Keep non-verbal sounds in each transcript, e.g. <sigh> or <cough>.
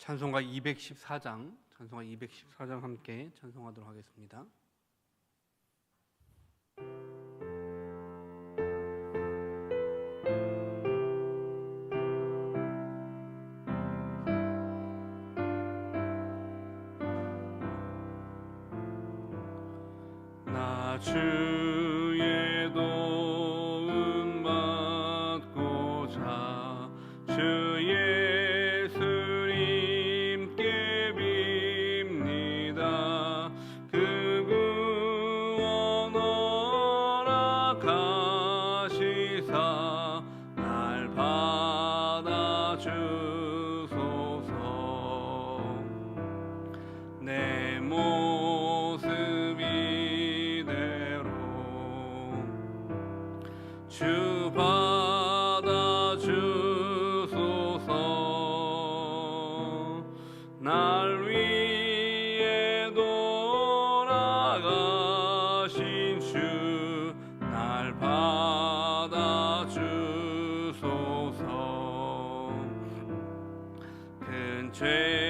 찬송가 214장, 찬송가 214장 함께 찬송하도록 하겠습니다. 큰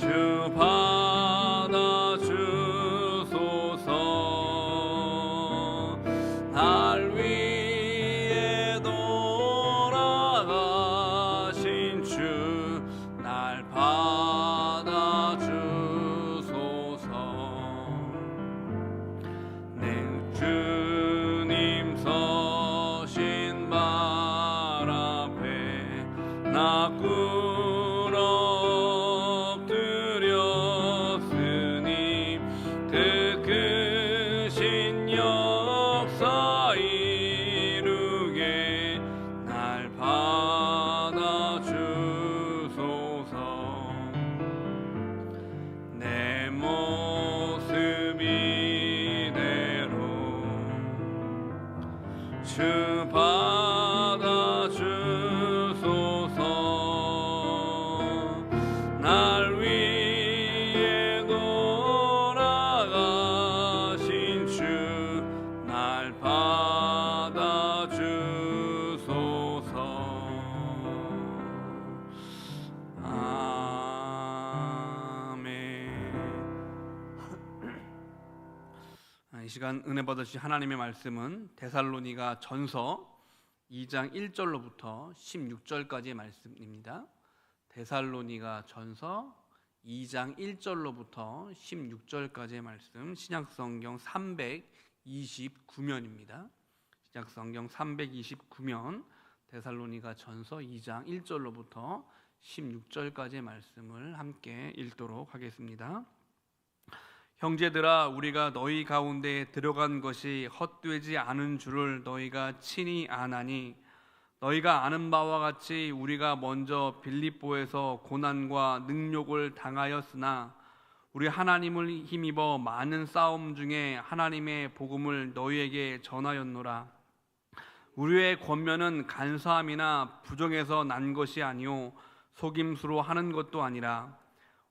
주받 시간 은혜 받으신 하나님의 말씀은 데살로니가 전서 2장 1절로부터 16절까지의 말씀입니다. 데살로니가 전서 2장 1절로부터 16절까지의 말씀 신약 성경 329면입니다. 신약 성경 329면 데살로니가 전서 2장 1절로부터 16절까지의 말씀을 함께 읽도록 하겠습니다. 형제들아 우리가 너희 가운데 들어간 것이 헛되지 않은 줄을 너희가 친히 아나니 너희가 아는 바와 같이 우리가 먼저 빌립보에서 고난과 능욕을 당하였으나 우리 하나님을 힘입어 많은 싸움 중에 하나님의 복음을 너희에게 전하였노라. 우리의 권면은 간사함이나 부정에서 난 것이 아니요 속임수로 하는 것도 아니라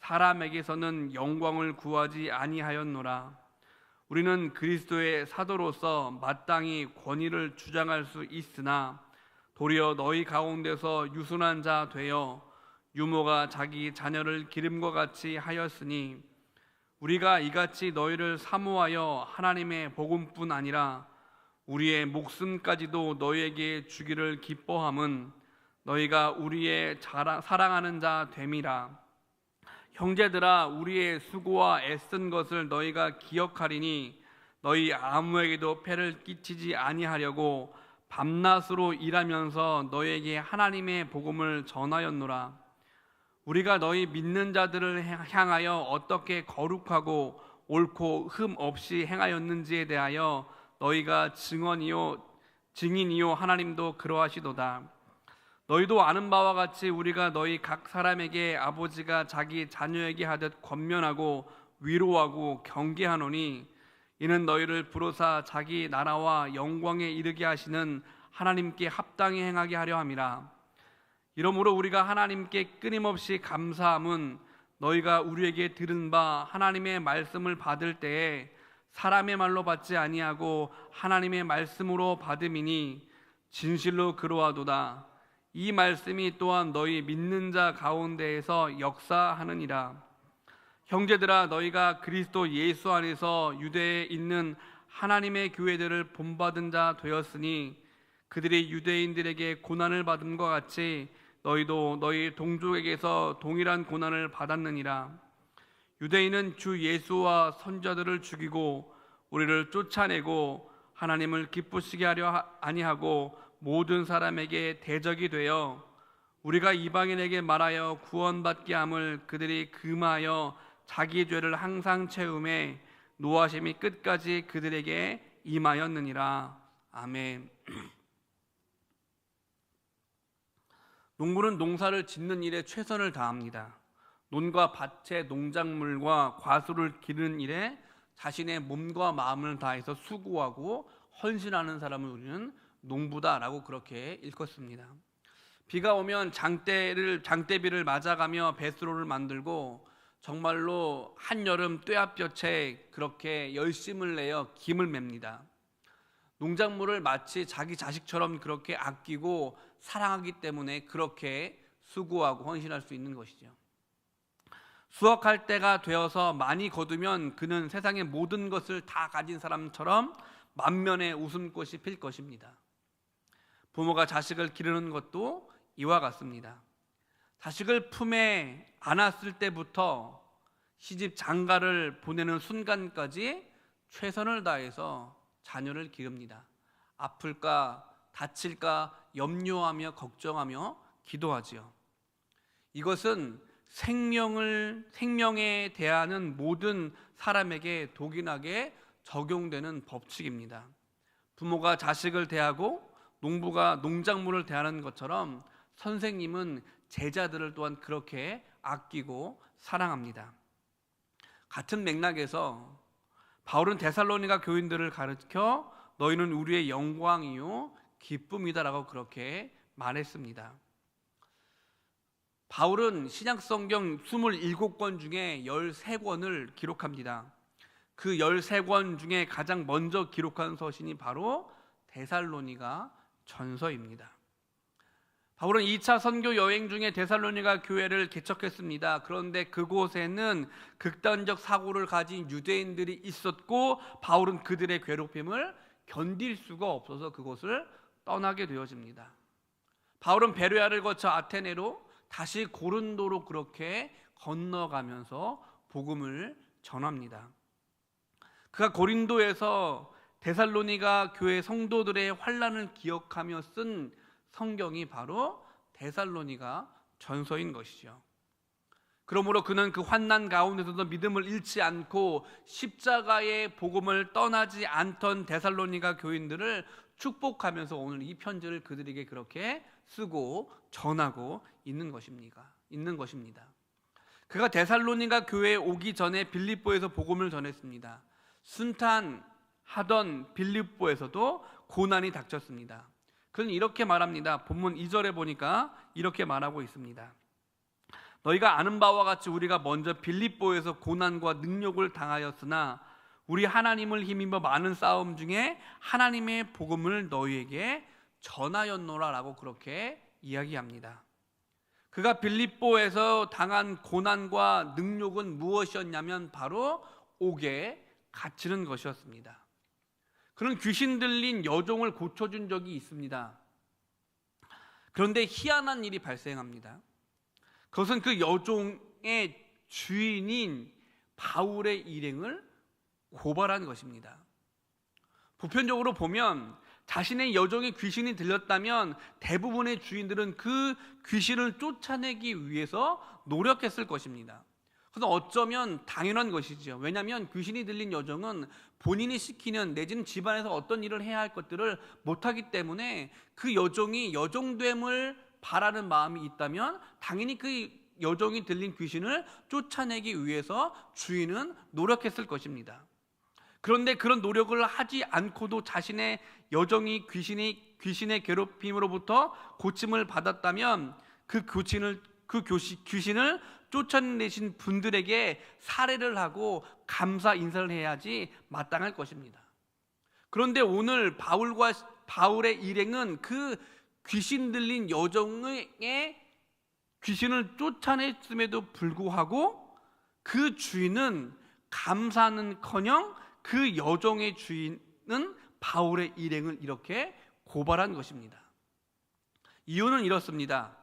사람에게서는 영광을 구하지 아니하였노라. 우리는 그리스도의 사도로서 마땅히 권위를 주장할 수 있으나 도리어 너희 가운데서 유순한 자 되어 유모가 자기 자녀를 기름과 같이 하였으니 우리가 이같이 너희를 사모하여 하나님의 복음뿐 아니라 우리의 목숨까지도 너희에게 주기를 기뻐함은 너희가 우리의 자랑, 사랑하는 자 됨이라 형제들아 우리의 수고와 애쓴 것을 너희가 기억하리니 너희 아무에게도 폐를 끼치지 아니하려고 밤낮으로 일하면서 너희에게 하나님의 복음을 전하였노라. 우리가 너희 믿는 자들을 향하여 어떻게 거룩하고 옳고 흠 없이 행하였는지에 대하여 너희가 증언이요 증인이요 하나님도 그러하시도다 너희도 아는 바와 같이 우리가 너희 각 사람에게 아버지가 자기 자녀에게 하듯 권면하고 위로하고 경계하노니 이는 너희를 부로사 자기 나라와 영광에 이르게 하시는 하나님께 합당히 행하게 하려 함이라. 이러므로 우리가 하나님께 끊임없이 감사함은 너희가 우리에게 들은 바 하나님의 말씀을 받을 때에 사람의 말로 받지 아니하고 하나님의 말씀으로 받음이니 진실로 그러하도다 이 말씀이 또한 너희 믿는 자 가운데에서 역사하느니라. 형제들아 너희가 그리스도 예수 안에서 유대에 있는 하나님의 교회들을 본받은 자 되었으니 그들이 유대인들에게 고난을 받음과 같이 너희도 너희 동족에게서 동일한 고난을 받았느니라. 유대인은 주 예수와 선자들을 죽이고 우리를 쫓아내고 하나님을 기쁘시게 하려 아니하고 모든 사람에게 대적이 되어 우리가 이방인에게 말하여 구원받게 함을 그들이 금하여 자기 죄를 항상 채움에 노하심이 끝까지 그들에게 임하였느니라. 아멘. <clears throat> 농부는 농사를 짓는 일에 최선을 다합니다. 논과 밭의 농작물과 과수를 기르는 일에 자신의 몸과 마음을 다해서 수고하고 헌신하는 사람을 우리는 농부다라고 그렇게 읽었습니다. 비가 오면 장대를 장대비를 맞아가며 배수로를 만들고 정말로 한여름 뙤약볕에 그렇게 열심을 내어 김을 맵니다. 농작물을 마치 자기 자식처럼 그렇게 아끼고 사랑하기 때문에 그렇게 수고하고 헌신할 수 있는 것이죠. 수확할 때가 되어서 많이 거두면 그는 세상의 모든 것을 다 가진 사람처럼 만면에 웃음꽃이 필 것입니다. 부모가 자식을 기르는 것도 이와 같습니다. 자식을 품에 안았을 때부터 시집 장가를 보내는 순간까지 최선을 다해서 자녀를 기릅니다. 아플까 다칠까 염려하며 걱정하며 기도하지요. 이것은 생명을 생명에 대하는 모든 사람에게 독인하게 적용되는 법칙입니다. 부모가 자식을 대하고 농부가 농작물을 대하는 것처럼 선생님은 제자들을 또한 그렇게 아끼고 사랑합니다. 같은 맥락에서 바울은 데살로니가 교인들을 가르쳐 너희는 우리의 영광이요 기쁨이다라고 그렇게 말했습니다. 바울은 신약성경 27권 중에 13권을 기록합니다. 그 13권 중에 가장 먼저 기록한 서신이 바로 데살로니가 전서입니다. 바울은 2차 선교 여행 중에 데살로니가 교회를 개척했습니다. 그런데 그곳에는 극단적 사고를 가진 유대인들이 있었고 바울은 그들의 괴롭힘을 견딜 수가 없어서 그곳을 떠나게 되어집니다. 바울은 베르야를 거쳐 아테네로 다시 고른도로 그렇게 건너가면서 복음을 전합니다. 그가 고린도에서 데살로니가 교회 성도들의 환란을 기억하며 쓴 성경이 바로 데살로니가 전서인 것이죠. 그러므로 그는 그 환난 가운데서도 믿음을 잃지 않고 십자가의 복음을 떠나지 않던 데살로니가 교인들을 축복하면서 오늘 이 편지를 그들에게 그렇게 쓰고 전하고 있는 것입니다. 있는 것입니다. 그가 데살로니가 교회에 오기 전에 빌립보에서 복음을 전했습니다. 순탄 하던 빌립보에서도 고난이 닥쳤습니다. 그는 이렇게 말합니다. 본문 2절에 보니까 이렇게 말하고 있습니다. 너희가 아는 바와 같이 우리가 먼저 빌립보에서 고난과 능력을 당하였으나 우리 하나님을 힘입어 많은 싸움 중에 하나님의 복음을 너희에게 전하였노라라고 그렇게 이야기합니다. 그가 빌립보에서 당한 고난과 능력은 무엇이었냐면 바로 옥에 갇히는 것이었습니다. 그는 귀신 들린 여종을 고쳐준 적이 있습니다. 그런데 희한한 일이 발생합니다. 그것은 그 여종의 주인인 바울의 일행을 고발한 것입니다. 보편적으로 보면 자신의 여종의 귀신이 들렸다면 대부분의 주인들은 그 귀신을 쫓아내기 위해서 노력했을 것입니다. 그래서 어쩌면 당연한 것이죠. 왜냐하면 귀신이 들린 여종은 본인이 시키는 내지는 집안에서 어떤 일을 해야 할 것들을 못하기 때문에 그 여종이 여종됨을 바라는 마음이 있다면 당연히 그 여종이 들린 귀신을 쫓아내기 위해서 주인은 노력했을 것입니다. 그런데 그런 노력을 하지 않고도 자신의 여종이 귀신이 귀신의 괴롭힘으로부터 고침을 받았다면 그 고침을 그 귀신을 쫓아내신 분들에게 사례를 하고 감사 인사를 해야지 마땅할 것입니다. 그런데 오늘 바울과 바울의 일행은 그 귀신 들린 여종의 귀신을 쫓아냈음에도 불구하고 그 주인은 감사는커녕 그 여종의 주인은 바울의 일행을 이렇게 고발한 것입니다. 이유는 이렇습니다.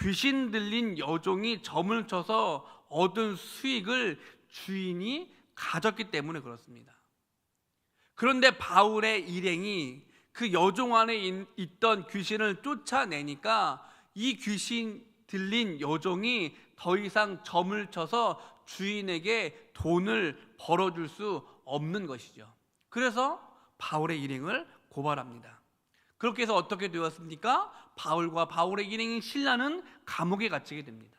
귀신 들린 여종이 점을 쳐서 얻은 수익을 주인이 가졌기 때문에 그렇습니다. 그런데 바울의 일행이 그 여종 안에 있던 귀신을 쫓아내니까 이 귀신 들린 여종이 더 이상 점을 쳐서 주인에게 돈을 벌어줄 수 없는 것이죠. 그래서 바울의 일행을 고발합니다. 그렇게 해서 어떻게 되었습니까? 바울과 바울의 일행인 신라는 감옥에 갇히게 됩니다.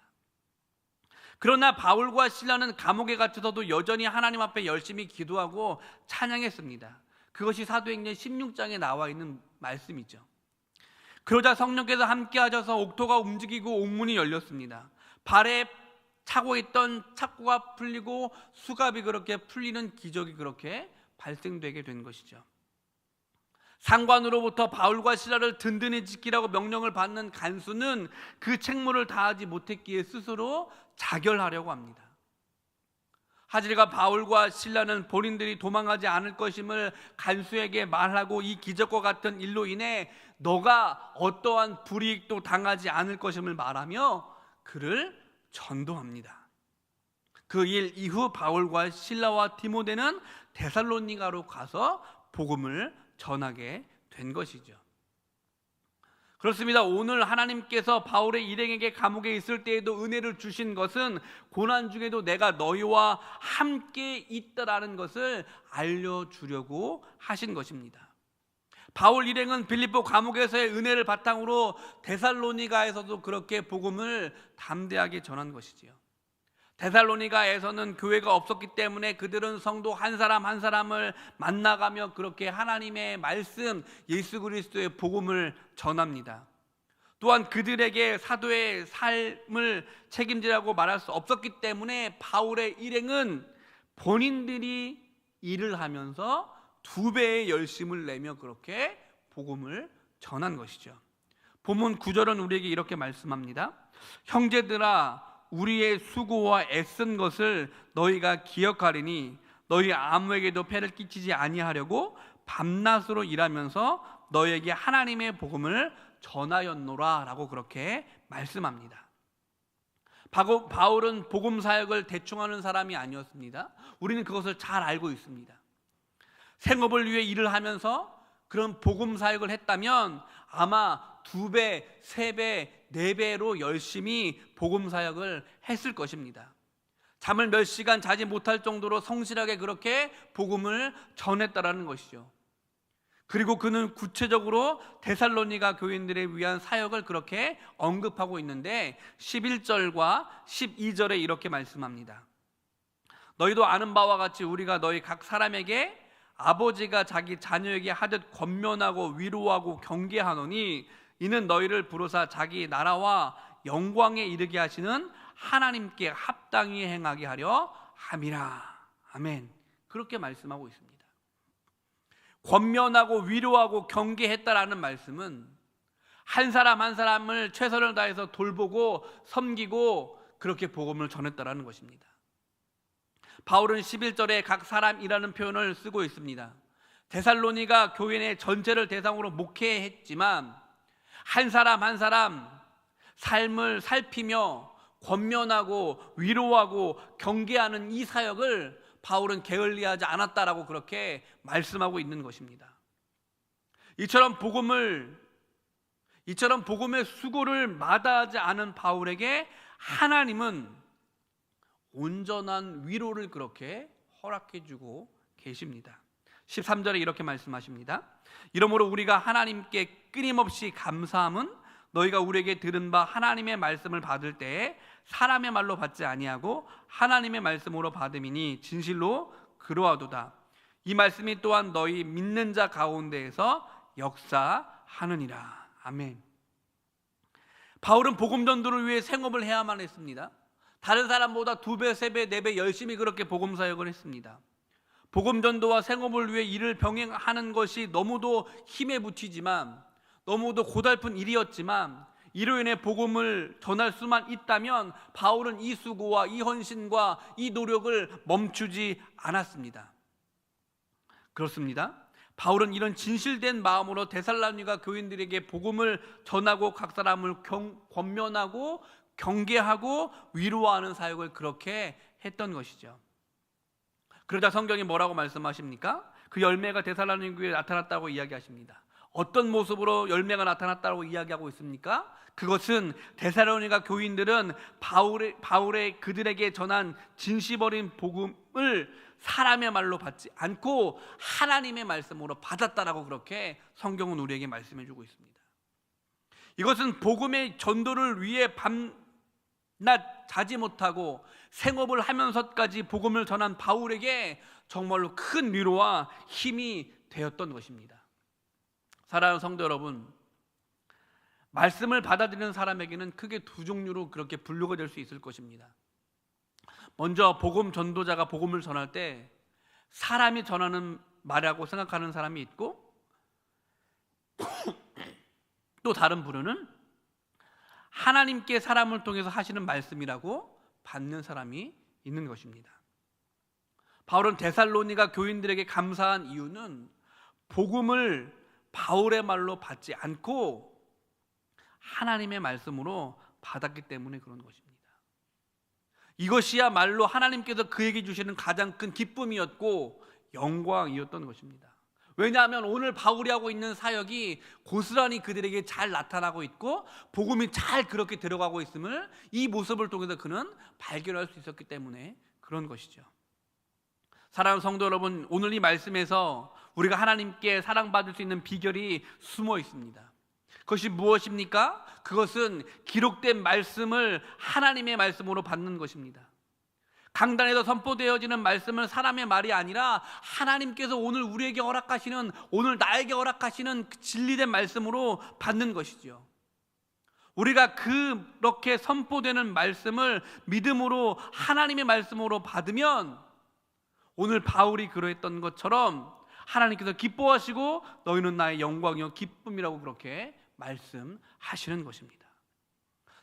그러나 바울과 신라는 감옥에 갇혀서도 여전히 하나님 앞에 열심히 기도하고 찬양했습니다. 그것이 사도행전 16장에 나와 있는 말씀이죠. 그러자 성령께서 함께 하셔서 옥토가 움직이고 옥문이 열렸습니다. 발에 차고 있던 착고가 풀리고 수갑이 그렇게 풀리는 기적이 그렇게 발생되게 된 것이죠. 상관으로부터 바울과 시라를 든든히 지키라고 명령을 받는 간수는 그 책무를 다하지 못했기에 스스로 자결하려고 합니다. 하질과 바울과 신라는 본인들이 도망하지 않을 것임을 간수에게 말하고 이 기적과 같은 일로 인해 너가 어떠한 불이익도 당하지 않을 것임을 말하며 그를 전도합니다. 그 일 이후 바울과 신라와 디모데는 데살로니가로 가서 복음을 전하게 된 것이죠. 그렇습니다. 오늘 하나님께서 바울의 일행에게 감옥에 있을 때에도 은혜를 주신 것은 고난 중에도 내가 너희와 함께 있다라는 것을 알려주려고 하신 것입니다. 바울 일행은 빌립보 감옥에서의 은혜를 바탕으로 데살로니가에서도 그렇게 복음을 담대하게 전한 것이지요. 데살로니가에서는 교회가 없었기 때문에 그들은 성도 한 사람 한 사람을 만나가며 그렇게 하나님의 말씀 예수 그리스도의 복음을 전합니다. 또한 그들에게 사도의 삶을 책임지라고 말할 수 없었기 때문에 바울의 일행은 본인들이 일을 하면서 두 배의 열심을 내며 그렇게 복음을 전한 것이죠. 본문 9절은 우리에게 이렇게 말씀합니다. 형제들아 우리의 수고와 애쓴 것을 너희가 기억하리니 너희 아무에게도 폐를 끼치지 아니하려고 밤낮으로 일하면서 너에게 하나님의 복음을 전하였노라라고 그렇게 말씀합니다. 바울은 복음 사역을 대충 하는 사람이 아니었습니다. 우리는 그것을 잘 알고 있습니다. 생업을 위해 일을 하면서 그런 복음 사역을 했다면 아마 두 배, 세 배, 네 배로 열심히 복음 사역을 했을 것입니다. 잠을 몇 시간 자지 못할 정도로 성실하게 그렇게 복음을 전했다라는 것이죠. 그리고 그는 구체적으로 데살로니가 교인들에 위한 사역을 그렇게 언급하고 있는데 11절과 12절에 이렇게 말씀합니다. 너희도 아는 바와 같이 우리가 너희 각 사람에게 아버지가 자기 자녀에게 하듯 권면하고 위로하고 경계하노니 이는 너희를 부르사 자기 나라와 영광에 이르게 하시는 하나님께 합당히 행하게 하려 함이라. 아멘. 그렇게 말씀하고 있습니다. 권면하고 위로하고 경계했다라는 말씀은 한 사람 한 사람을 최선을 다해서 돌보고 섬기고 그렇게 복음을 전했다라는 것입니다. 바울은 11절에 각 사람이라는 표현을 쓰고 있습니다. 데살로니가 교인의 전체를 대상으로 목회했지만 한 사람 한 사람 삶을 살피며 권면하고 위로하고 경계하는 이 사역을 바울은 게을리하지 않았다라고 그렇게 말씀하고 있는 것입니다. 이처럼 복음을 이처럼 복음의 수고를 마다하지 않은 바울에게 하나님은 온전한 위로를 그렇게 허락해 주고 계십니다. 13절에 이렇게 말씀하십니다. 이러므로 우리가 하나님께 끊임없이 감사함은 너희가 우리에게 들은 바 하나님의 말씀을 받을 때에 사람의 말로 받지 아니하고 하나님의 말씀으로 받음이니 진실로 그러하도다. 이 말씀이 또한 너희 믿는 자 가운데에서 역사하느니라. 아멘. 바울은 복음 전도를 위해 생업을 해야만 했습니다. 다른 사람보다 두 배, 세 배, 네 배 열심히 그렇게 복음 사역을 했습니다. 복음 전도와 생업을 위해 일을 병행하는 것이 너무도 힘에 부치지만 너무도 고달픈 일이었지만 이로 인해 복음을 전할 수만 있다면 바울은 이 수고와 이 헌신과 이 노력을 멈추지 않았습니다. 그렇습니다. 바울은 이런 진실된 마음으로 데살로니가 교인들에게 복음을 전하고 각 사람을 경, 권면하고 경계하고 위로하는 사역을 그렇게 했던 것이죠. 그러자 성경이 뭐라고 말씀하십니까? 그 열매가 데살로니 교회에 나타났다고 이야기하십니다. 어떤 모습으로 열매가 나타났다고 이야기하고 있습니까? 그것은 데살로니가 교인들은 바울의, 바울의 그들에게 전한 진심 어린 복음을 사람의 말로 받지 않고 하나님의 말씀으로 받았다라고 그렇게 성경은 우리에게 말씀해 주고 있습니다. 이것은 복음의 전도를 위해 밤 낮 자지 못하고 생업을 하면서까지 복음을 전한 바울에게 정말로 큰 위로와 힘이 되었던 것입니다. 사랑하는 성도 여러분, 말씀을 받아들이는 사람에게는 크게 두 종류로 그렇게 분류가 될 수 있을 것입니다. 먼저 복음 전도자가 복음을 전할 때 사람이 전하는 말이라고 생각하는 사람이 있고 <coughs> 또 다른 부류는 하나님께 사람을 통해서 하시는 말씀이라고 받는 사람이 있는 것입니다. 바울은 데살로니가 교인들에게 감사한 이유는 복음을 바울의 말로 받지 않고 하나님의 말씀으로 받았기 때문에 그런 것입니다. 이것이야말로 하나님께서 그에게 주시는 가장 큰 기쁨이었고 영광이었던 것입니다. 왜냐하면 오늘 바울이 하고 있는 사역이 고스란히 그들에게 잘 나타나고 있고 복음이 잘 그렇게 들어가고 있음을 이 모습을 통해서 그는 발견할 수 있었기 때문에 그런 것이죠. 사랑하는 성도 여러분, 오늘 이 말씀에서 우리가 하나님께 사랑받을 수 있는 비결이 숨어 있습니다. 그것이 무엇입니까? 그것은 기록된 말씀을 하나님의 말씀으로 받는 것입니다. 강단에서 선포되어지는 말씀은 사람의 말이 아니라 하나님께서 오늘 우리에게 허락하시는 오늘 나에게 허락하시는 그 진리된 말씀으로 받는 것이죠. 우리가 그렇게 선포되는 말씀을 믿음으로 하나님의 말씀으로 받으면 오늘 바울이 그러했던 것처럼 하나님께서 기뻐하시고 너희는 나의 영광이요 기쁨이라고 그렇게 말씀하시는 것입니다.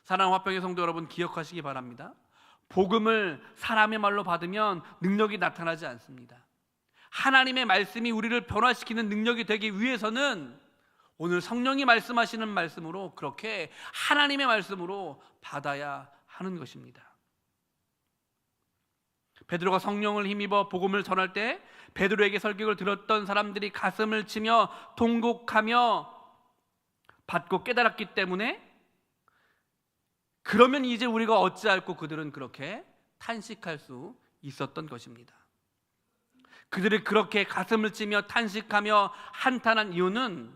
사랑하는 화평의 성도 여러분 기억하시기 바랍니다. 복음을 사람의 말로 받으면 능력이 나타나지 않습니다. 하나님의 말씀이 우리를 변화시키는 능력이 되기 위해서는 오늘 성령이 말씀하시는 말씀으로 그렇게 하나님의 말씀으로 받아야 하는 것입니다. 베드로가 성령을 힘입어 복음을 전할 때 베드로에게 설교를 들었던 사람들이 가슴을 치며 통곡하며 받고 깨달았기 때문에 그러면 이제 우리가 어찌할꼬 그들은 그렇게 탄식할 수 있었던 것입니다. 그들이 그렇게 가슴을 치며 탄식하며 한탄한 이유는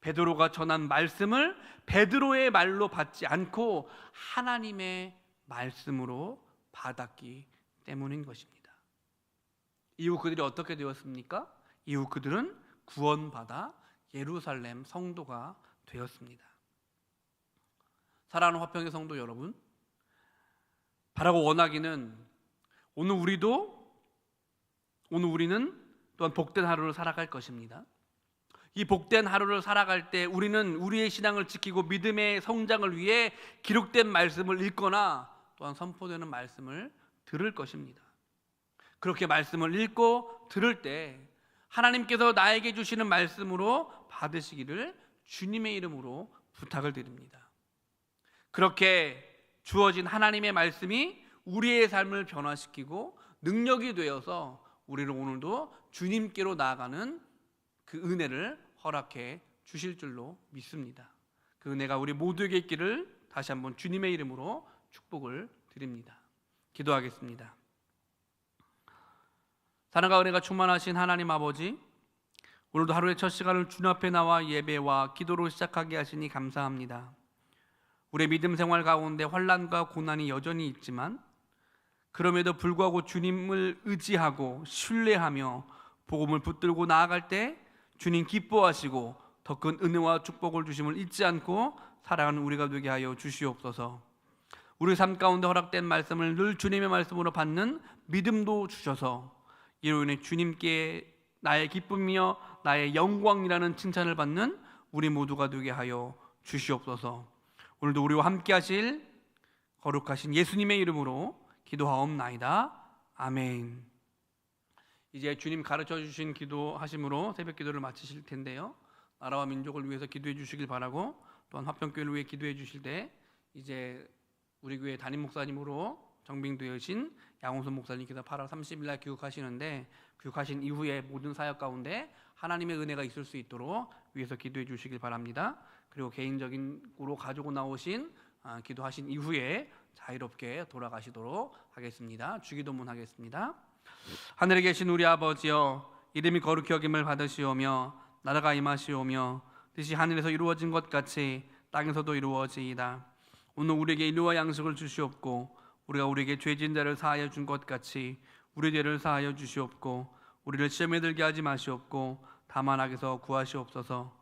베드로가 전한 말씀을 베드로의 말로 받지 않고 하나님의 말씀으로 받았기 때문인 것입니다. 이후 그들이 어떻게 되었습니까? 이후 그들은 구원받아 예루살렘 성도가 되었습니다. 사랑하는 화평의 성도 여러분, 바라고 원하기는 오늘 우리도 오늘 우리는 또한 복된 하루를 살아갈 것입니다. 이 복된 하루를 살아갈 때 우리는 우리의 신앙을 지키고 믿음의 성장을 위해 기록된 말씀을 읽거나 또한 선포되는 말씀을 들을 것입니다. 그렇게 말씀을 읽고 들을 때 하나님께서 나에게 주시는 말씀으로 받으시기를 주님의 이름으로 부탁을 드립니다. 그렇게 주어진 하나님의 말씀이 우리의 삶을 변화시키고 능력이 되어서 우리를 오늘도 주님께로 나아가는 그 은혜를 허락해 주실 줄로 믿습니다. 그 은혜가 우리 모두에게 있기를 다시 한번 주님의 이름으로 축복을 드립니다. 기도하겠습니다. 사랑과 은혜가 충만하신 하나님 아버지, 오늘도 하루의 첫 시간을 주 앞에 나와 예배와 기도로 시작하게 하시니 감사합니다. 우리의 믿음 생활 가운데 환란과 고난이 여전히 있지만 그럼에도 불구하고 주님을 의지하고 신뢰하며 복음을 붙들고 나아갈 때 주님 기뻐하시고 더 큰 은혜와 축복을 주심을 잊지 않고 살아가는 우리가 되게 하여 주시옵소서. 우리 삶 가운데 허락된 말씀을 늘 주님의 말씀으로 받는 믿음도 주셔서 이로 인해 주님께 나의 기쁨이며 나의 영광이라는 칭찬을 받는 우리 모두가 되게 하여 주시옵소서. 오늘도 우리와 함께 하실 거룩하신 예수님의 이름으로 기도하옵나이다. 아멘. 이제 주님 가르쳐 주신 기도하심으로 새벽 기도를 마치실 텐데요. 나라와 민족을 위해서 기도해 주시길 바라고 또한 화평교회를 위해 기도해 주실 때 이제 우리 교회 담임 목사님으로 정빙되어진 양홍선 목사님께서 8월 30일 날 교육하시는데 교육하신 이후에 모든 사역 가운데 하나님의 은혜가 있을 수 있도록 위해서 기도해 주시길 바랍니다. 그리고 개인적인으로 가지고 나오신 아, 기도하신 이후에 자유롭게 돌아가시도록 하겠습니다. 주기도문 하겠습니다. 하늘에 계신 우리 아버지여 이름이 거룩히 여김을 받으시오며 나라가 임하시오며 뜻이 하늘에서 이루어진 것 같이 땅에서도 이루어지이다. 오늘 우리에게 일과 양식을 주시옵고 우리가 우리에게 죄진 자를 사하여 준 것 같이 우리 죄를 사하여 주시옵고 우리를 시험에 들게 하지 마시옵고 다만 악에서 구하시옵소서.